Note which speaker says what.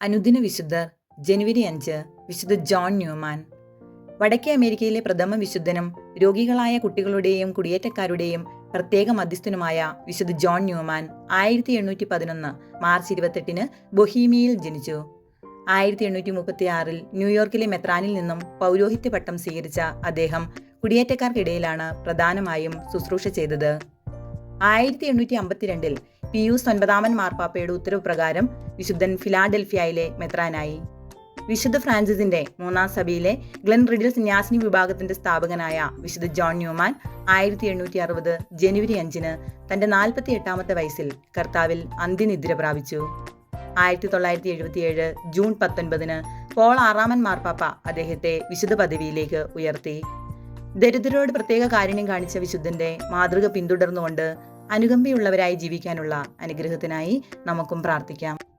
Speaker 1: അനുദിന വിശുദ്ധർ ജനുവരി അഞ്ച് വിശുദ്ധ ജോൺ ന്യൂമാൻ. വടക്കേ അമേരിക്കയിലെ പ്രഥമ വിശുദ്ധനും രോഗികളായ കുട്ടികളുടെയും കുടിയേറ്റക്കാരുടെയും പ്രത്യേക മധ്യസ്ഥനുമായ വിശുദ്ധ ജോൺ ന്യൂമാൻ ആയിരത്തി എണ്ണൂറ്റി പതിനൊന്ന് മാർച്ച് ഇരുപത്തെട്ടിന് ബൊഹീമിയയിൽ ജനിച്ചു. ആയിരത്തി എണ്ണൂറ്റി മുപ്പത്തി ആറിൽ ന്യൂയോർക്കിലെ മെത്രാനിൽ നിന്നും പൗരോഹിത്യ പട്ടം സ്വീകരിച്ച അദ്ദേഹം കുടിയേറ്റക്കാർക്കിടയിലാണ് പ്രധാനമായും ശുശ്രൂഷ ചെയ്തത്. ആയിരത്തി എണ്ണൂറ്റി അമ്പത്തിരണ്ടിൽ പിയൂസ് ഒൻപതാമൻ മാർപ്പാപ്പയുടെ ഉത്തരവ് പ്രകാരം വിശുദ്ധൻ ഫിലാഡൽഫിയയിലെ മെത്രാനായി. വിശുദ്ധ ഫ്രാൻസിസിന്റെ മൂന്നാം സഭയിലെ ഗ്ലൻ റിഡിൽ സന്യാസിനി വിഭാഗത്തിന്റെ സ്ഥാപകനായ വിശുദ്ധ ജോൺ ന്യൂമാൻ ആയിരത്തി എണ്ണൂറ്റി അറുപത് ജനുവരി അഞ്ചിന് തന്റെ നാൽപ്പത്തി എട്ടാമത്തെ വയസ്സിൽ കർത്താവിൽ അന്ത്യനിദ്ര പ്രാപിച്ചു. ആയിരത്തി തൊള്ളായിരത്തി എഴുപത്തിയേഴ് ജൂൺ പത്തൊൻപതിന് പോൾ ആറാമൻ മാർപ്പാപ്പ അദ്ദേഹത്തെ വിശുദ്ധ പദവിയിലേക്ക് ഉയർത്തി. ദരിദ്രരോട് പ്രത്യേക കാരുണ്യം കാണിച്ച വിശുദ്ധന്റെ മാതൃക പിന്തുടർന്നുകൊണ്ട് അനുകമ്പയുള്ളവരായി ജീവിക്കാനുള്ള അനുഗ്രഹത്തിനായി നമുക്കും പ്രാർത്ഥിക്കാം.